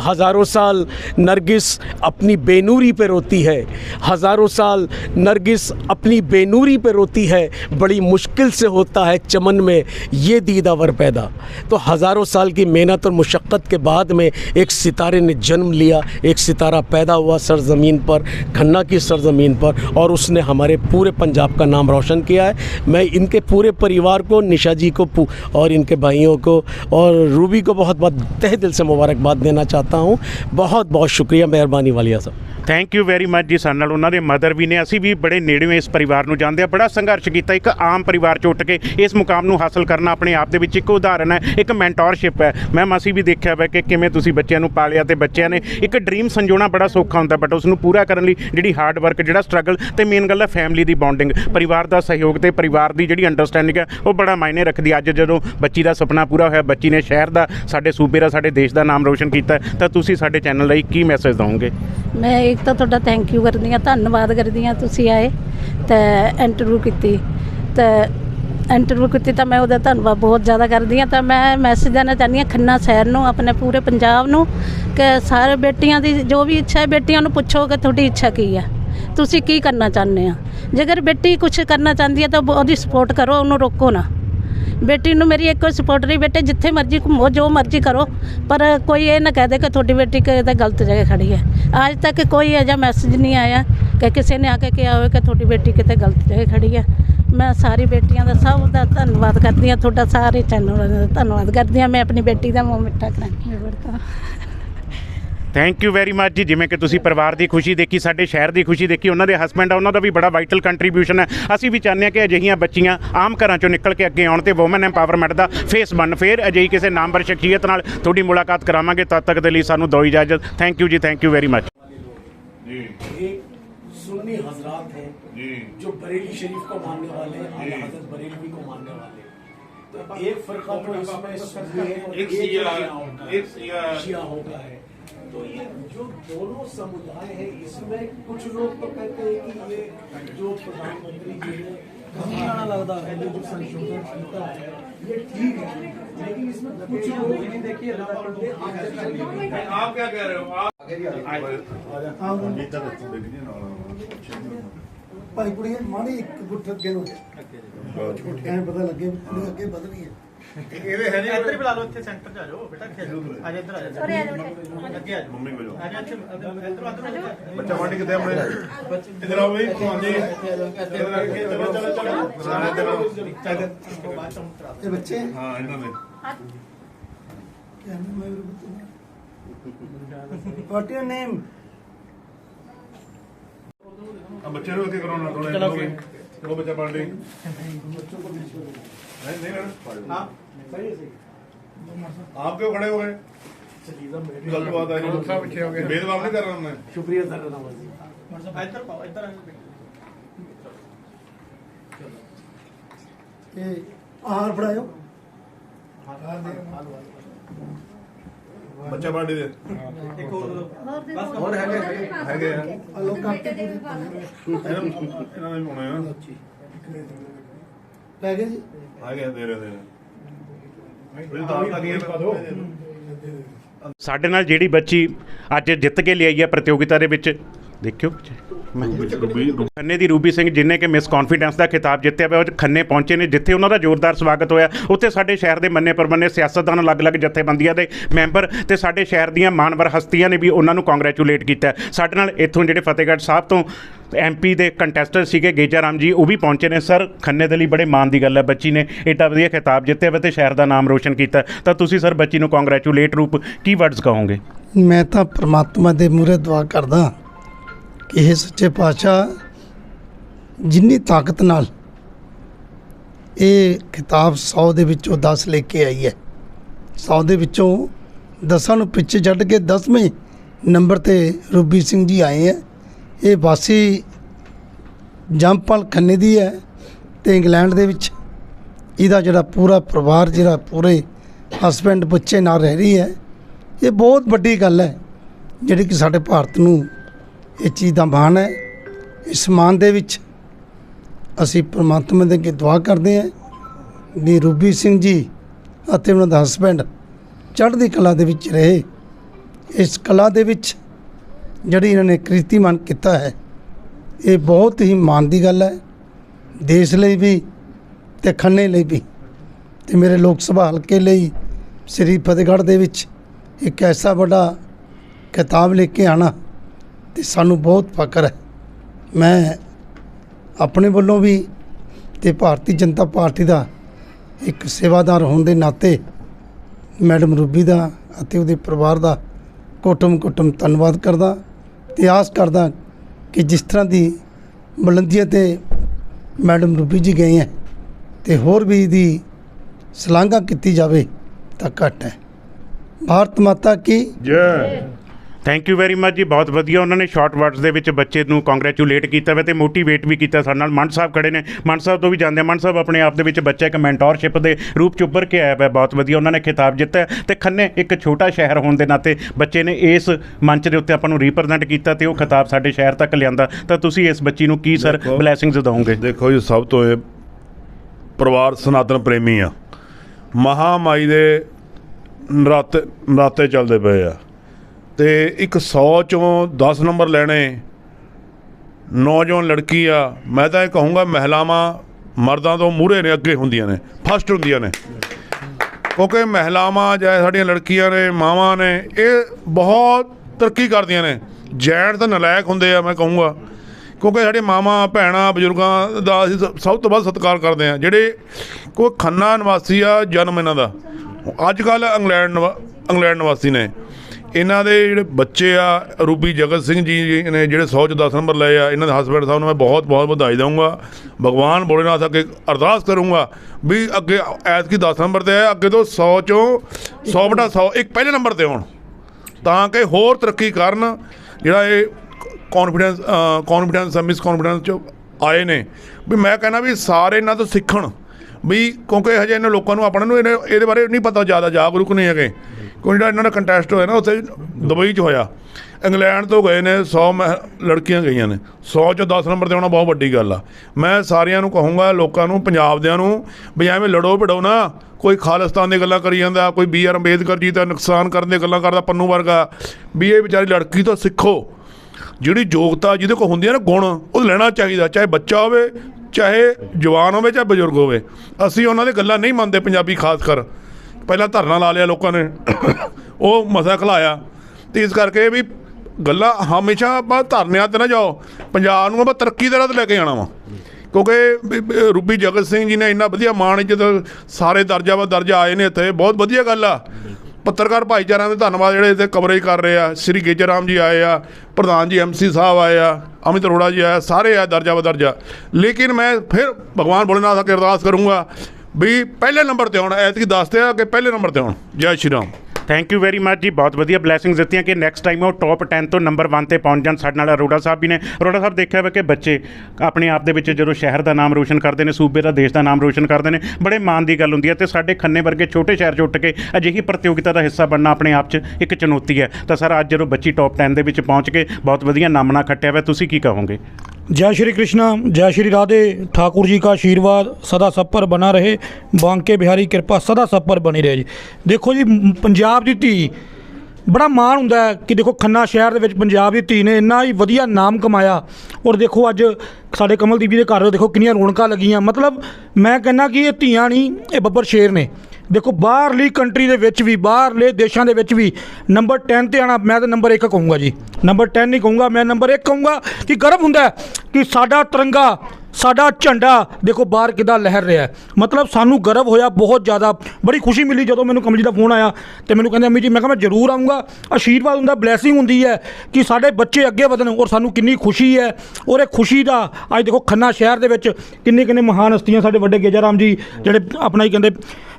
हज़ारों साल नरगिस अपनी बेनूरी पर रोती है। हज़ारों साल नरगिस अपनी बेनूरी पे रोती है बड़ी मुश्किल से होता है चमन में ये दीदावर पैदा तो हज़ारों साल की मेहनत और मुशक्क़त के बाद में एक सितारे ने जन्म लिया एक सितारा पैदा हुआ सरज़मीन पर खन्ना की सरज़मीन पर और उसने हमारे पूरे पंजाब का नाम रोशन किया है मैं इनके पूरे परिवार को निशा जी को पू- और इनके भाइयों को और रूबी को बहुत बहुत तहे दिल से मुबारकबाद देना चाहता हूँ बहुत बहुत शुक्रिया मेहरबानी वालिया साहब ਥੈਂਕ ਯੂ ਵੈਰੀ ਮਚ ਜੀ ਸਾਡੇ ਨਾਲ ਉਹਨਾਂ ਦੇ ਮਦਰ ਵੀ ਨੇ ਅਸੀਂ ਵੀ ਬੜੇ ਨੇੜਿਓਂ ਇਸ ਪਰਿਵਾਰ ਨੂੰ ਜਾਣਦੇ ਆ ਬੜਾ ਸੰਘਰਸ਼ ਕੀਤਾ, ਇੱਕ ਆਮ ਪਰਿਵਾਰ ਚ ਉੱਠ ਕੇ ਇਸ ਮੁਕਾਮ ਨੂੰ ਹਾਸਲ ਕਰਨਾ ਆਪਣੇ ਆਪ ਦੇ ਵਿੱਚ ਇੱਕ ਉਦਾਹਰਨ ਹੈ, ਇੱਕ ਮੈਂਟੋਰਸ਼ਿਪ ਹੈ। ਮੈਮ ਅਸੀਂ ਵੀ ਦੇਖਿਆ ਵਾ ਕਿ ਕਿਵੇਂ ਤੁਸੀਂ ਬੱਚਿਆਂ ਨੂੰ ਪਾਲਿਆ ਤੇ ਬੱਚਿਆਂ ਨੇ ਇੱਕ ਡ੍ਰੀਮ ਸੰਜੋਣਾ ਬੜਾ ਸੌਖਾ ਹੁੰਦਾ ਬਟ ਉਸ ਨੂੰ ਪੂਰਾ ਕਰਨ ਲਈ ਜਿਹੜੀ ਹਾਰਡ ਵਰਕ ਜਿਹੜਾ ਸਟਰਗਲ ਤੇ ਮੇਨ ਗੱਲ ਹੈ ਫੈਮਿਲੀ ਦੀ ਬੌਂਡਿੰਗ ਪਰਿਵਾਰ ਦਾ ਸਹਿਯੋਗ ਤੇ ਪਰਿਵਾਰ ਦੀ ਜਿਹੜੀ ਅੰਡਰਸਟੈਂਡਿੰਗ ਹੈ, ਉਹ ਬੜਾ ਮਾਇਨੇ ਰੱਖਦੀ ਅੱਜ ਜਦੋਂ ਬੱਚੀ ਦਾ ਸੁਪਨਾ ਪੂਰਾ ਹੋਇਆ, ਬੱਚੀ ਨੇ ਸ਼ਹਿਰ ਦਾ, ਸਾਡੇ ਸੂਬੇ ਦਾ, ਸਾਡੇ ਦੇਸ਼ ਦਾ ਨਾਮ ਰੋਸ਼ਨ ਕੀਤਾ, ਤਾਂ ਤੁਸੀਂ ਸਾਡੇ ਚੈਨਲ ਲਈ ਕੀ ਮੈਸੇਜ ਦਵੋਗੇ? ਮੈਂ ਇੱਕ ਤਾਂ ਤੁਹਾਡਾ ਥੈਂਕ ਯੂ ਕਰਦੀ ਹਾਂ, ਧੰਨਵਾਦ ਕਰਦੀ ਹਾਂ ਤੁਸੀਂ ਆਏ, ਤੇ ਇੰਟਰਵਿਊ ਕੀਤੀ, ਤੇ ਇੰਟਰਵਿਊ ਕੀਤੀ ਤਾਂ ਮੈਂ ਉਹਦਾ ਧੰਨਵਾਦ ਬਹੁਤ ਜ਼ਿਆਦਾ ਕਰਦੀ ਹਾਂ। ਤਾਂ ਮੈਂ ਮੈਸੇਜ ਦੇਣਾ ਚਾਹੁੰਦੀ ਹਾਂ ਖੰਨਾ ਸ਼ਹਿਰ ਨੂੰ, ਆਪਣੇ ਪੂਰੇ ਪੰਜਾਬ ਨੂੰ, ਕਿ ਸਾਰੇ ਬੇਟੀਆਂ ਦੀ, ਜੋ ਵੀ ਇੱਛਾ ਹੈ ਬੇਟੀਆਂ ਨੂੰ ਪੁੱਛੋ ਕਿ ਤੁਹਾਡੀ ਇੱਛਾ ਕੀ ਹੈ। ਤੁਸੀਂ ਕੀ ਕਰਨਾ ਚਾਹੁੰਦੇ ਆ ਜੇਕਰ ਬੇਟੀ ਕੁਝ ਕਰਨਾ ਚਾਹੁੰਦੀ ਹੈ ਤਾਂ ਉਹਦੀ ਸਪੋਰਟ ਕਰੋ, ਉਹਨੂੰ ਰੋਕੋ ਨਾ। ਬੇਟੀ ਨੂੰ ਮੇਰੀ ਇੱਕੋ ਸਪੋਰਟ ਰਹੀ ਬੇਟੇ, ਜਿੱਥੇ ਮਰਜ਼ੀ ਘੁੰਮੋ, ਜੋ ਮਰਜ਼ੀ ਕਰੋ, ਪਰ ਕੋਈ ਇਹ ਨਾ ਕਹਿ ਦੇ ਕਿ ਤੁਹਾਡੀ ਬੇਟੀ ਕਿਤੇ ਗਲਤ ਜਗ੍ਹਾ ਖੜੀ ਹੈ। ਅੱਜ ਤੱਕ ਕੋਈ ਅਜਾ ਮੈਸੇਜ ਨਹੀਂ ਆਇਆ। ਕਿ ਕਿਸੇ ਨੇ ਆ ਕੇ ਕਿਹਾ ਹੋਵੇ ਕਿ ਤੁਹਾਡੀ ਬੇਟੀ ਕਿਤੇ ਗਲਤ ਜਗ੍ਹਾ ਖੜੀ ਹੈ ਮੈਂ ਸਾਰੀ ਬੇਟੀਆਂ ਦਾ ਸਭ ਦਾ ਧੰਨਵਾਦ ਕਰਦੀ ਹਾਂ ਤੁਹਾਡਾ ਸਾਰੇ ਚੈਨਲ ਦਾ ਧੰਨਵਾਦ ਕਰਦੀ ਹਾਂ। ਮੈਂ ਆਪਣੀ ਬੇਟੀ ਦਾ ਮੂੰਹ ਮਿੱਠਾ ਕਰਾਂਗੀ। ਵਰਤਾ thank you very much ji. ਜਿਵੇਂ ਕਿ ਤੁਸੀਂ ਪਰਿਵਾਰ ਦੀ ਖੁਸ਼ੀ ਦੇਖੀ ਸਾਡੇ ਸ਼ਹਿਰ ਦੀ ਖੁਸ਼ੀ ਦੇਖੀ ਉਹਨਾਂ ਦੇ ਹਸਬੰਡ ਆ ਉਹਨਾਂ ਦਾ ਵੀ ਬੜਾ ਵਾਈਟਲ ਕੰਟਰੀਬਿਊਸ਼ਨ ਹੈ। ਅਸੀਂ ਵੀ ਚਾਹੁੰਦੇ ਹਾਂ ਕਿ ਅਜਿਹੀਆਂ ਬੱਚੀਆਂ ਆਮ ਘਰਾਂ ਚੋਂ ਨਿਕਲ ਕੇ ਅੱਗੇ ਆਉਣ ਤੇ ਔਮਨ ਐਮਪਾਵਰਮੈਂਟ ਦਾ ਫੇਸ ਬਣਨ ਫੇਰ ਅਜਿਹੀ ਕਿਸੇ ਨਾਮਵਰ ਸ਼ਖਸੀਅਤ ਨਾਲ ਤੁਹਾਡੀ ਮੁਲਾਕਾਤ ਕਰਾਵਾਂਗੇ। ਤਦ ਤੱਕ ਦੇ ਲਈ ਸਾਨੂੰ ਦਿਓ ਇਜਾਜ਼ਤ। ਥੈਂਕ ਯੂ ਜੀ ਥੈਂਕ ਯੂ ਵੈਰੀ ਮੱਚ सुन्नी हजरात हैं जो। बरेली शरीफ को मानने वाले हैं हज़रत बरेलवी को मानने वाले तो एक फरका तो इसमें सुन्नी है और एक शिया- होगा, है तो ये जो दोनों समुदाय है इसमें कुछ लोग तो कहते हैं कि ये जो प्रधानमंत्री जी ने कमियाना लगता है ये जो संशोधन किया है ये ठीक है। लेकिन इसमें कुछ लोग देखिए आप क्या कह रहे हो? आप ਭਾਈ ਕੁੜੀ ਮਾੜੀ ਇੱਕ ਗੁੱਠ ਅੱਗੇ ਨੂੰ ਐਂ ਪਤਾ ਲੱਗੇ ਕੁੜੀ ਅੱਗੇ ਵਧਣੀ ਹੈ। ਇਹਦੇ ਹੈ ਨਹੀਂ। ਇੱਧਰ ਹੀ ਬੁਲਾ ਲਓ ਇੱਥੇ ਸੈਂਟਰ 'ਚ ਆ ਜਾਓ। ਬੇਟਾ ਇੱਥੇ ਆ ਜਾ ਇੱਧਰ ਆ ਜਾ। ਅੱਗੇ ਆ ਜਾਓ। ਮੰਮੀ ਕੋਲ ਆ ਜਾ ਇੱਥੇ ਇੱਧਰ ਇੱਧਰ ਆ ਜਾਓ ਬੱਚਾ ਵਾਂਡੀ ਕਿੱਥੇ ਆਪਣੇ। ਇਧਰ ਆਓ ਬਈ ਹਾਂਜੀ ਚਲੋ ਚਲੋ ਚਲੋ। ਸਾਰੇ ਇਧਰ ਆਓ। ਇਹ ਬੱਚੇ? ਹਾਂ ਇਹਨਾਂ ਦੇ। ਵਾਟ ਯੂਰ ਨੇਮ ਆ ਬੱਚੇ ਨੂੰ ਅੱਗੇ ਕਰਾਉਣਾ ਥੋੜਾ ਚਲੋ ਓਕੇ ਚਲੋ ਬੱਚਾ ਪੜ ਲਈ। ਨਹੀਂ ਨਹੀਂ ਹਾਂ। ਸਹੀ ਹੈ ਆਪ ਕਿਉਂ ਖੜੇ ਹੋ ਗਏ? ਗੱਲਬਾਤ ਆਈ ਹੁਣ ਸਾਹਿਬ ਪਿੱਛੇ ਹੋ ਗਏ। ਕਰ ਰਹਾ ਮੈਂ। ਸ਼ੁਕਰੀਆ ਸਰ ਦਾ ਵਾਜੀ ਇੱਧਰ ਪਾਓ ਇੱਧਰ ਆ ਤੇ ਆਹਾਰ ਫੜਾਇਓ। ਆਹਾਰ ਦੇ। ਆਲੂ। ਬੱਚਾ ਪੜ੍ਹ ਦੇ ਇੱਕ ਹੋਰ ਬਸ ਹੋਰ ਹੈਗੇ? ਹੈਗੇ ਆ। ਆ ਲੋਕ ਪੂਰੀ ਇਹਨਾਂ ਨੂੰ ਇਹਨਾਂ ਨੇ ਹੋਣੇ ਆ। ਪੈ ਗਏ ਜੀ? ਆ, ਦੇ ਰਹੇ ਦੇ ਰਹੇ। ਵੀ ਤਾਂ ਲੱਗੀ ਹੈ ਸਾਡੇ ਨਾਲ ਜਿਹੜੀ ਬੱਚੀ ਅੱਜ ਜਿੱਤ ਕੇ ਲਿਆਈ ਹੈ ਪ੍ਰਤੀਯੋਗਿਤਾ ਦੇ ਵਿੱਚ ਦੇਖਿਓ ਖੰਨੇ ਦੀ ਰੂਬੀ ਸਿੰਘ ਜਿਨੇ ਕਿ ਮਿਸ ਕੌਨਫੀਡੈਂਸ ਦਾ ਖਿਤਾਬ ਜਿੱਤਿਆ ਪਿਆ ਉਹ ਖੰਨੇ ਪਹੁੰਚੇ ਨੇ ਜਿੱਥੇ ਉਹਨਾਂ ਦਾ ਜ਼ੋਰਦਾਰ ਸਵਾਗਤ ਹੋਇਆ। ਉੱਥੇ ਸਾਡੇ ਸ਼ਹਿਰ ਦੇ ਮੰਨੇ ਪਰਮੰਨੇ ਸਿਆਸਤਦਾਨ ਅਲੱਗ-ਅਲੱਗ ਜਥੇਬੰਦੀਆਂ ਦੇ ਮੈਂਬਰ ਤੇ ਸਾਡੇ ਸ਼ਹਿਰ ਦੀਆਂ ਮਾਨਵਰ ਹਸਤੀਆਂ ਨੇ ਵੀ ਉਹਨਾਂ ਨੂੰ ਕੰਗ੍ਰੈਚੁਲੇਟ ਕੀਤਾ। ਸਾਡੇ ਨਾਲ ਇੱਥੋਂ ਜਿਹੜੇ ਫਤਿਹਗੜ੍ਹ ਸਾਹਿਬ ਤੋਂ ਐਮਪੀ ਦੇ ਕੰਟੈਸਟਰ ਸੀਗੇ ਗੇਜਾ ਰਾਮ ਜੀ ਉਹ ਵੀ ਪਹੁੰਚੇ ਨੇ। ਸਰ ਖੰਨੇ ਦੇ ਲਈ ਬੜੇ ਮਾਣ ਦੀ ਗੱਲ ਹੈ ਬੱਚੀ ਨੇ ਏਡਾ ਵਧੀਆ ਖਿਤਾਬ ਜਿੱਤਿਆ ਵਾ ਤੇ ਸ਼ਹਿਰ ਦਾ ਨਾਮ ਰੋਸ਼ਨ ਕੀਤਾ। ਤਾਂ ਤੁਸੀਂ ਸਰ ਬੱਚੀ ਨੂੰ ਕੰਗ੍ਰੈਚੁਲੇਟ ਰੂਪ ਕੀ ਵਰਡਸ ਕਹੋਗੇ? ਮੈਂ ਤਾਂ ਪ੍ਰਮਾਤਮਾ ਦੇ ਮੂਹਰੇ ਦੁਆ ਕਰਦਾ ਕਿ ਇਹ ਸੱਚੇ ਪਾਤਸ਼ਾਹ ਜਿੰਨੀ ਤਾਕਤ ਨਾਲ ਇਹ ਕਿਤਾਬ 100 ਦੇ ਵਿੱਚੋਂ 10 ਲੈ ਕੇ ਆਈ ਹੈ। 100 ਦੇ ਵਿੱਚੋਂ 10 ਨੂੰ ਪਿੱਛੇ ਛੱਡ ਕੇ 10ਵੇਂ ਨੰਬਰ ਤੇ ਰੂਬੀ ਸਿੰਘ ਜੀ ਆਏ ਹੈ। ਇਹ ਵਾਸੀ ਜੰਪਲ ਖੰਨੇ ਦੀ ਹੈ ਤੇ ਇੰਗਲੈਂਡ ਦੇ ਵਿੱਚ। ਇਹਦਾ ਜਿਹੜਾ ਪੂਰਾ ਪਰਿਵਾਰ, ਜਿਹੜਾ ਪੂਰੇ ਹਸਬੈਂਡ ਬੱਚੇ ਨਾਲ ਰਹਿ ਰਹੀ ਹੈ। ਇਹ ਬਹੁਤ ਵੱਡੀ ਗੱਲ ਹੈ, ਜਿਹੜੀ ਕਿ ਸਾਡੇ ਭਾਰਤ ਨੂੰ ਇਹ ਚੀਜ਼ ਦਾ ਮਾਣ ਹੈ। ਇਸ ਮਾਣ ਦੇ ਵਿੱਚ ਅਸੀਂ ਪ੍ਰਮਾਤਮਾ ਦੇ ਅੱਗੇ ਦੁਆ ਕਰਦੇ ਹਾਂ। ਵੀ ਰੂਬੀ ਸਿੰਘ ਜੀ ਅਤੇ ਉਹਨਾਂ ਦਾ ਹਸਬੈਂਡ ਚੜ੍ਹਦੀ ਕਲਾ ਦੇ ਵਿੱਚ ਰਹੇ। ਇਸ ਕਲਾ ਦੇ ਵਿੱਚ ਜਿਹੜੀ ਇਹਨਾਂ ਨੇ ਕੀਰਤੀਮਾਨ ਕੀਤਾ ਹੈ, ਇਹ ਬਹੁਤ ਹੀ ਮਾਣ ਦੀ ਗੱਲ ਹੈ। ਦੇਸ਼ ਲਈ ਵੀ ਤੇ ਖੰਨੇ ਲਈ ਵੀ। ਤੇ ਮੇਰੇ ਲੋਕ ਸਭਾ ਹਲਕੇ ਲਈ ਸ੍ਰੀ ਫਤਿਹਗੜ੍ਹ ਦੇ ਵਿੱਚ ਇੱਕ ਐਸਾ ਵੱਡਾ ਕਿਤਾਬ ਲੈ ਕੇ ਆਣਾ ਤੇ ਸਾਨੂੰ ਬਹੁਤ ਫਖਰ ਹੈ। ਮੈਂ ਆਪਣੇ ਵੱਲੋਂ ਵੀ ਤੇ ਭਾਰਤੀ ਜਨਤਾ ਪਾਰਟੀ ਦਾ ਇੱਕ ਸੇਵਾਦਾਰ ਹੋਣ ਦੇ ਨਾਤੇ ਮੈਡਮ ਰੂਬੀ ਦਾ ਅਤੇ ਉਹਦੇ ਪਰਿਵਾਰ ਦਾ ਕੋਟਮ ਕੋਟਮ ਧੰਨਵਾਦ ਕਰਦਾ ਤੇ ਆਸ ਕਰਦਾ ਕਿ ਜਿਸ ਤਰ੍ਹਾਂ ਦੀ ਬੁਲੰਦੀਆਂ ਤੇ ਮੈਡਮ ਰੂਬੀ ਜੀ ਗਏ ਹੈ ਤੇ ਹੋਰ ਵੀ ਇਹਦੀ ਸ਼ਲਾਘਾ ਕੀਤੀ ਜਾਵੇ ਤਾਂ ਘੱਟ ਹੈ। ਭਾਰਤ ਮਾਤਾ ਕੀ ਜੈ। ਥੈਂਕ ਯੂ ਵੈਰੀ ਮਚ ਜੀ ਬਹੁਤ ਵਧੀਆ। ਉਹਨਾਂ ਨੇ ਸ਼ਾਰਟ ਵਰਡਸ ਦੇ ਵਿੱਚ ਬੱਚੇ ਨੂੰ ਕੰਗ੍ਰੈਚੁਲੇਟ ਕੀਤਾ ਵੇ ਤੇ ਮੋਟੀਵੇਟ ਵੀ ਕੀਤਾ ਸਾਡੇ ਨਾਲ। ਮਨ ਸਾਹਿਬ ਖੜੇ ਨੇ। ਮਨ ਸਾਹਿਬ ਤੋਂ ਵੀ ਜਾਂਦੇ ਮਨ ਸਾਹਿਬ ਆਪਣੇ ਆਪ ਦੇ ਵਿੱਚ ਬੱਚਾ ਇੱਕ ਮੈਂਟੋਰਸ਼ਿਪ ਦੇ ਰੂਪ ਚ ਉੱਭਰ ਕੇ ਆਇਆ ਹੈ ਬਹੁਤ ਵਧੀਆ। ਉਹਨਾਂ ਨੇ ਖਿਤਾਬ ਜਿੱਤਿਆ ਤੇ ਖੰਨੇ ਇੱਕ ਛੋਟਾ ਸ਼ਹਿਰ ਹੋਣ ਦੇ ਨਾਤੇ ਬੱਚੇ ਨੇ ਇਸ ਮੰਚ ਦੇ ਉੱਤੇ ਆਪਾਂ ਨੂੰ ਰਿਪਰੈਜ਼ੈਂਟ ਕੀਤਾ ਤੇ ਉਹ ਖਿਤਾਬ ਸਾਡੇ ਸ਼ਹਿਰ ਤੱਕ ਲਿਆਂਦਾ। ਤਾਂ ਤੁਸੀਂ ਇਸ ਬੱਚੀ ਨੂੰ ਕੀ ਸਰ। ਬਲੇਸਿੰਗਸ ਦਵੋਗੇ ਦੇਖੋ ਜੀ ਸਭ ਤੋਂ ਇਹ ਪਰਿਵਾਰ ਸਨਾਤਨ ਪ੍ਰੇਮੀ ਆ। ਮਹਾਮਾਈ ਦੇ ਨਰਾਤੇ ਨਰਾਤੇ ਚੱਲਦੇ ਪਏ ਆ। ਤੇ ਇੱਕ 100 ਚੋਂ 10 ਨੰਬਰ ਲੈਣੇ। ਨੌਜਵਾਨ ਲੜਕੀ ਆ। ਮੈਂ ਤਾਂ ਇਹ ਕਹੂੰਗਾ ਮਹਿਲਾਵਾਂ ਮਰਦਾਂ ਤੋਂ ਮੂਹਰੇ ਨੇ, ਅੱਗੇ ਹੁੰਦੀਆਂ ਨੇ, ਫਸਟ ਹੁੰਦੀਆਂ ਨੇ। ਕਿਉਂਕਿ ਮਹਿਲਾਵਾਂ ਜਾਂ ਸਾਡੀਆਂ ਲੜਕੀਆਂ ਨੇ, ਮਾਵਾਂ ਨੇ, ਇਹ ਬਹੁਤ ਤਰੱਕੀ ਕਰਦੀਆਂ ਨੇ। ਜੈਂਟ ਤਾਂ ਨਲਾਇਕ ਹੁੰਦੇ ਆ, ਮੈਂ ਕਹੂੰਗਾ। ਕਿਉਂਕਿ ਸਾਡੇ ਮਾਵਾਂ, ਭੈਣਾਂ, ਬਜ਼ੁਰਗਾਂ ਦਾ ਅਸੀਂ ਸ- ਸਭ ਤੋਂ ਵੱਧ ਸਤਿਕਾਰ ਕਰਦੇ ਆ। ਜਿਹੜੇ ਕੋਈ ਖੰਨਾ ਨਿਵਾਸੀ ਆ, ਜਨਮ ਇਹਨਾਂ ਦਾ। ਅੱਜ ਕੱਲ ਇੰਗਲੈਂਡ ਨਿਵਾ- ਇੰਗਲੈਂਡ ਨਿਵਾਸੀ ਨੇ। ਇਹਨਾਂ ਦੇ ਜਿਹੜੇ ਬੱਚੇ ਆ, ਰੂਬੀ ਜਗਤ ਸਿੰਘ ਜੀ ਨੇ ਜਿਹੜੇ 100 ਚ 10 ਨੰਬਰ ਲਏ ਆ, ਇਹਨਾਂ ਦੇ ਹਸਬੰਡ ਸਾਹਿਬ ਨੂੰ ਮੈਂ ਬਹੁਤ ਬਹੁਤ ਵਧਾਈ ਦਊਂਗਾ ਭਗਵਾਨ ਭੋਲੇਨਾਥ ਅੱਗੇ ਅਰਦਾਸ ਕਰੂੰਗਾ ਵੀ ਅੱਗੇ ਐਤਕੀ 10 ਨੰਬਰ ਤੇ ਆਏ ਅੱਗੇ ਤੋਂ 100 ਚੋਂ 100 ਬਟਾ 100 ਇੱਕ ਪਹਿਲੇ ਨੰਬਰ ਤੇ ਆਉਣ ਤਾਂ ਕਿ ਹੋਰ ਤਰੱਕੀ ਕਰਨ, ਜਿਹੜਾ ਇਹ ਕੌਨਫੀਡੈਂਸ ਕੌਨਫੀਡੈਂਸ ਮਿਸ ਕੌਨਫੀਡੈਂਸ ਚ ਆਏ ਨੇ। ਵੀ ਮੈਂ ਕਹਿੰਦਾ ਵੀ ਸਾਰੇ ਇਹਨਾਂ ਤੋਂ ਸਿੱਖਣ। ਵੀ ਕਿਉਂਕਿ ਹਜੇ ਇਹਨਾਂ ਲੋਕਾਂ ਨੂੰ, ਆਪਣਾ ਨੂੰ ਇਹਦੇ ਬਾਰੇ ਨਹੀਂ ਪਤਾ ਜ਼ਿਆਦਾ, ਜਾਗਰੂਕ ਨਹੀਂ ਹੈਗੇ। ਕਿਉਂ ਜਿਹੜਾ ਇਹਨਾਂ ਦਾ ਕੰਟੈਸਟ ਹੋਇਆ ਨਾ, ਉੱਥੇ ਦੁਬਈ 'ਚ ਹੋਇਆ। ਇੰਗਲੈਂਡ ਤੋਂ ਗਏ ਨੇ 100 ਲੜਕੀਆਂ ਗਈਆਂ ਨੇ। 100 ਚੋਂ 10 ਨੰਬਰ ਤੇ ਆਉਣਾ ਬਹੁਤ ਵੱਡੀ ਗੱਲ ਆ। ਮੈਂ ਸਾਰਿਆਂ ਨੂੰ ਕਹੂੰਗਾ, ਲੋਕਾਂ ਨੂੰ ਪੰਜਾਬ ਦਿਆਂ ਨੂੰ, ਵੀ ਐਵੇਂ ਲੜੋ ਭਿੜੋ ਨਾ। ਕੋਈ ਖਾਲਿਸਤਾਨ ਦੀ ਗੱਲਾਂ ਕਰੀ ਜਾਂਦਾ, ਕੋਈ ਬੀ ਆਰ ਅੰਬੇਦਕਰ ਜੀ ਦਾ ਨੁਕਸਾਨ ਕਰਨ ਦੀ ਗੱਲਾਂ ਕਰਦਾ, ਪੰਨੂ ਵਰਗਾ। ਵੀ ਇਹ ਵਿਚਾਰੀ ਲੜਕੀ ਤੋਂ ਸਿੱਖੋ। ਜਿਹੜੀ ਯੋਗਤਾ ਜਿਹਦੇ ਕੋਲ ਹੁੰਦੀ ਹੈ ਨਾ ਗੁਣ, ਉਹ ਲੈਣਾ ਚਾਹੀਦਾ, ਚਾਹੇ ਬੱਚਾ ਹੋਵੇ, ਚਾਹੇ ਜਵਾਨ ਹੋਵੇ, ਚਾਹੇ ਬਜ਼ੁਰਗ ਹੋਵੇ। ਅਸੀਂ ਉਹਨਾਂ ਦੀ ਗੱਲਾਂ ਨਹੀਂ ਮੰਨਦੇ ਪੰਜਾਬੀ ਖਾਸ ਕਰ ਪਹਿਲਾਂ ਧਰਨਾ ਲਾ ਲਿਆ ਲੋਕਾਂ ਨੇ। ਉਹ ਮਸਾ ਖਲਾਇਆ। ਤੇ ਇਸ ਕਰਕੇ ਵੀ ਗੱਲਾਂ ਹਮੇਸ਼ਾ ਆਪਾਂ ਧਰਨਿਆਂ ਤੇ ਨਾ ਜਾਓ। ਪੰਜਾਬ ਨੂੰ ਆਪਾਂ ਤਰੱਕੀ ਦੇ ਰਾਹ ਤੇ ਲੈ ਕੇ ਜਾਣਾ ਵਾ। ਕਿਉਂਕਿ ਵੀ- ਰੂਬੀ ਜਗਤ ਸਿੰਘ ਜੀ ਨੇ ਇੰਨਾ ਵਧੀਆ ਮਾਣ ਇੱਜ਼ਤ, ਸਾਰੇ ਦਰਜਾ ਵਾ ਦਰਜਾ ਆਏ ਨੇ ਇੱਥੇ। ਬਹੁਤ ਵਧੀਆ ਗੱਲ ਆ। ਪੱਤਰਕਾਰ ਭਾਈਚਾਰਿਆਂ ਦੇ ਧੰਨਵਾਦ ਜਿਹੜੇ ਇੱਥੇ ਕਵਰੇਜ ਕਰ ਰਹੇ ਆ। ਸ੍ਰੀ ਗੇਜਰਾਮ ਜੀ ਆਏ ਆ, ਪ੍ਰਧਾਨ ਜੀ ਐਮਸੀ ਸਾਹਿਬ ਆਏ ਆ, ਅਮਿਤ ਅਰੋੜਾ ਜੀ ਆਇਆ ਸਾਰੇ ਆ ਦਰਜਾ ਵਾ ਦਰਜਾ। ਲੇਕਿਨ ਮੈਂ ਫਿਰ ਭਗਵਾਨ ਬੋਲੇਨਾਥ ਅੱਗੇ ਅਰਦਾਸ ਕਰੂੰਗਾ ਵੀ ਪਹਿਲੇ ਨੰਬਰ ਤੇ ਆਉਣ, ਐਤਕੀ ਦੱਸਦੇ ਆ ਕਿ ਪਹਿਲੇ ਨੰਬਰ ਤੇ ਆਉਣ। ਜੈ Shri Ram. Thank you very much ਜੀ, ਬਹੁਤ ਵਧੀਆ ਬਲੇਸਿੰਗਸ ਦਿੱਤੀਆਂ ਕਿ ਨੈਕਸਟ ਟਾਈਮ ਉਹ ਟੌਪ 10 ਤੋਂ ਨੰਬਰ 1 ਤੇ ਪਹੁੰਚ ਜਾਣ। ਸਾਡੇ ਨਾਲ ਅਰੋੜਾ ਸਾਹਿਬ ਵੀ ਨੇ। ਅਰੋੜਾ ਸਾਹਿਬ ਦੇਖਿਆ ਵਾ ਕਿ ਬੱਚੇ ਆਪਣੇ ਆਪ ਦੇ ਵਿੱਚ ਜਦੋਂ ਸ਼ਹਿਰ ਦਾ ਨਾਮ ਰੋਸ਼ਨ ਕਰਦੇ ਨੇ, ਸੂਬੇ ਦਾ, ਦੇਸ਼ ਦਾ ਨਾਮ ਰੋਸ਼ਨ ਕਰਦੇ ਨੇ, ਬੜੇ ਮਾਣ ਦੀ ਗੱਲ ਹੁੰਦੀ ਹੈ ਤੇ ਸਾਡੇ ਖੰਨੇ ਵਰਗੇ ਛੋਟੇ ਸ਼ਹਿਰ 'ਚ ਉੱਠ ਕੇ ਅਜਿਹੀ ਪ੍ਰਤੀਯੋਗਿਤਾ ਦਾ ਹਿੱਸਾ ਬਣਨਾ ਆਪਣੇ ਆਪ 'ਚ ਇੱਕ ਚੁਣੌਤੀ ਹੈ। ਤਾਂ ਸਰ, ਅੱਜ ਜਦੋਂ ਬੱਚੀ ਟੌਪ 10 ਦੇ ਵਿੱਚ ਪਹੁੰਚ ਕੇ ਬਹੁਤ ਵਧੀਆ ਨਾਮਣਾ ਖੱਟਿਆ ਵਾ, ਤੁਸੀਂ ਕੀ ਕਹੋਗੇ? जय श्री कृष्णा जय श्री राधे ठाकुर जी का आशीर्वाद सदा सब पर बना रहे बांके बिहारी कृपा सदा सब पर बनी रहे जी ਦੇਖੋ ਜੀ ਮ- ਪੰਜਾਬ ਦੀ ਧੀ ਬੜਾ ਮਾਣ ਹੁੰਦਾ ਹੈ ਕਿ ਦੇਖੋ ਖੰਨਾ ਸ਼ਹਿਰ ਦੇ ਵਿੱਚ ਪੰਜਾਬ ਦੀ ਧੀ ਨੇ ਇੰਨਾ ਹੀ ਵਧੀਆ ਨਾਮ ਕਮਾਇਆ ਔਰ ਦੇਖੋ ਅੱਜ ਸਾਡੇ ਕਮਲਦੀਪ ਜੀ ਦੇ ਘਰ ਦੇਖੋ ਕਿੰਨੀਆਂ ਰੌਣਕਾਂ ਲੱਗੀਆਂ ਮਤਲਬ ਮੈਂ ਕਹਿੰਦਾ ਕਿ ਇਹ ਧੀਆਂ ਨਹੀਂ ਇਹ ਬੱਬਰ ਸ਼ੇਰ ਨੇ ਦੇਖੋ, ਬਾਹਰਲੀ ਕੰਟਰੀ ਦੇ ਵਿੱਚ ਵੀ, ਬਾਹਰਲੇ ਦੇਸ਼ਾਂ ਦੇ ਵਿੱਚ ਵੀ ਨੰਬਰ 10 ਤੇ ਆਣਾ ਮੈਂ ਤਾਂ ਨੰਬਰ 1 ਕਹੂੰਗਾ ਜੀ। ਨੰਬਰ 10 ਨਹੀਂ ਕਹੂੰਗਾ, ਮੈਂ ਨੰਬਰ 1 ਕਹੂੰਗਾ ਕਿ ਗਰਵ ਹੁੰਦਾ ਕਿ ਸਾਡਾ ਤਿਰੰਗਾ, ਸਾਡਾ ਝੰਡਾ, ਦੇਖੋ, ਬਾਹਰ ਕਿੱਦਾਂ ਲਹਿਰ ਰਿਹਾ ਮਤਲਬ ਸਾਨੂੰ ਗਰਵ ਹੋਇਆ, ਬਹੁਤ ਜ਼ਿਆਦਾ, ਬੜੀ ਖੁਸ਼ੀ ਮਿਲੀ ਜਦੋਂ ਮੈਨੂੰ ਕਮਲ ਜੀ ਦਾ ਫੋਨ ਆਇਆ ਤੇ ਮੈਨੂੰ ਕਹਿੰਦੇ, ਅੰਮੀ ਜੀ, ਮੈਂ ਕਿਹਾ ਮੈਂ ਜ਼ਰੂਰ ਆਉਂਗਾ ਆਸ਼ੀਰਵਾਦ ਹੁੰਦਾ ਬਲੇਸਿੰਗ ਹੁੰਦੀ ਹੈ ਕਿ ਸਾਡੇ ਬੱਚੇ ਅੱਗੇ ਵਧਣ ਔਰ ਸਾਨੂੰ ਕਿੰਨੀ ਖੁਸ਼ੀ ਹੈ ਔਰ ਇਹ ਖੁਸ਼ੀ ਦਾ ਅੱਜ ਦੇਖੋ, ਖੰਨਾ ਸ਼ਹਿਰ ਦੇ ਵਿੱਚ ਕਿੰਨੇ ਕਿੰਨੇ ਮਹਾਨ ਹਸਤੀਆਂ ਸਾਡੇ ਵੱਡੇ ਗੇਜਾ ਰਾਮ ਜੀ, ਜਿਹੜੇ ਆਪਣਾ ਹੀ ਕਹਿੰਦੇ